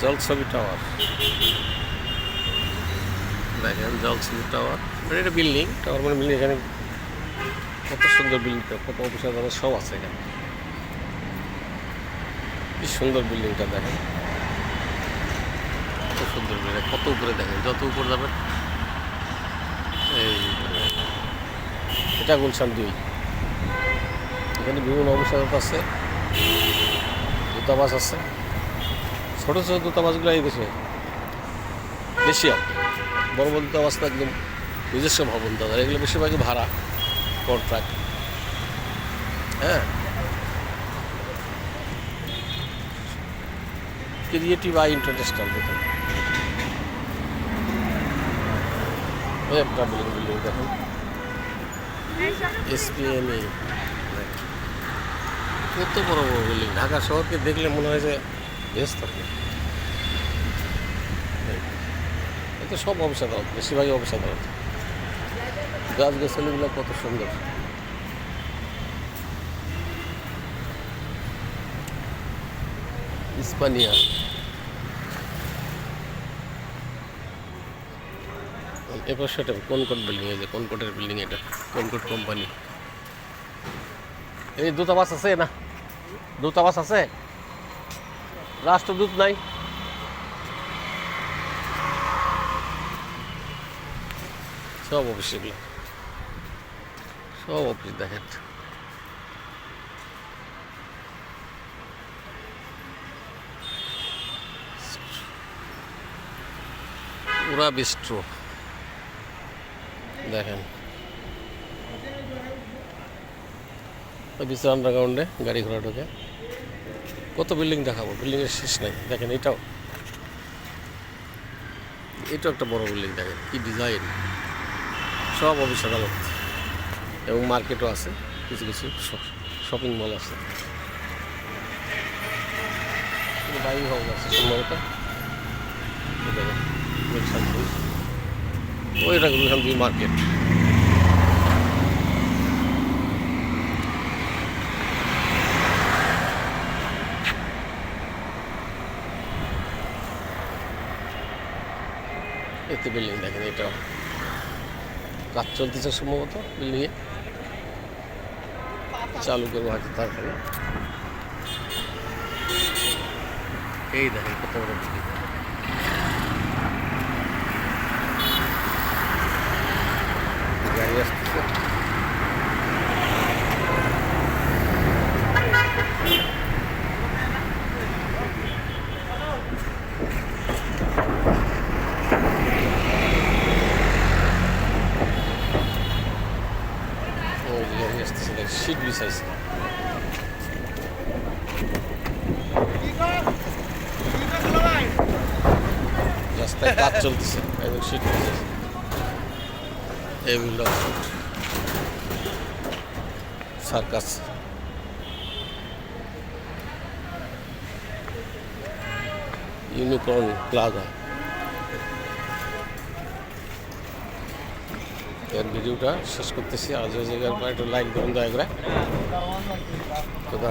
জলছবি tower দেখেন জলছবি tower মানে এটা বিল্ডিং টাওয়ার মানে বিল্ডিং এখানে কত সুন্দর বিল্ডিংটা কত অফিস আদালত সব আছে এখানে। কি সুন্দর বিল্ডিংটা দেখেন। কত সুন্দর বিল্ডিং কত উপরে দেখেন, যত উপরে যাবেন। এই এটা গুলশান দুই। এখানে বিভিন্ন অফিস আদালত আছে, দূতাবাস আছে। ছোটো ছোটো দূতাবাসগুলো এই দেশে বেশি আর বড় বড় দূতাবাস তো একদম নিজস্ব ভবন তাদের এগুলো বেশিরভাগই ভাড়া কন্ট্রাক্ট হ্যাঁ। ক্রিয়েটিভ আই ইন্টারন্যাশনাল দেখুন একটা বিল্ডিং বিল্ডিং দেখুন এসপিএমএ কত বড় বড় বিল্ডিং ঢাকা শহরকে দেখলে মনে হয় যে বেশ এত সব অফিস আদালত বেশিরভাগই অফিস আদালত গাছ গাছালিগুলো কত সুন্দর ইস্পানিয়া এরপর সেটা কোনকোট বিল্ডিং এই যে কোনকোটের বিল্ডিং এটা কোনকোট কোম্পানি এই দূতাবাস আছে না দূতাবাস আছে রাষ্ট্রদূত নাই। সব অফিস এগুলো। সব অফিস দেখেন। পুরা বিস্ট্রো দেখেন। বিশ্রাম আন্ডারগ্রাউন্ডে গাড়ি ঘোড়া ঢোকে। কত বিল্ডিং দেখাবো? বিল্ডিংয়ের শেষ নাই। দেখেন এটাও। এটাও একটা বড় বিল্ডিং, দেখেন কি ডিজাইন সব অফিস আদালত এবং মার্কেটও আছে, কিছু কিছু শপিং মল আছে। বাইং হাউস আছে সম্ভবত ওইটা গুলশান দুই মার্কেট এতে বিল্ডিং দেখেন, এটাও। কাজ চলতেছে সম্ভবত বিল্ডিংয়ে চালু করব হয়তো তারপরে। এই দেখেন, কত বড় বিল্ডিং গাড়ি আসতেছে ওই যে গাড়ি আসতেছে দেখ সিট বিছাইছে রাস্তায় কাজ চলতেছে একদম সিট বিছাইছে এগুলো সার্কাস ইউনিকর্ন প্লাজা এর ভিডিওটা শেষ করতেছি। আজ জায়গার একটু লাইক করুন দয়া করে। খোদা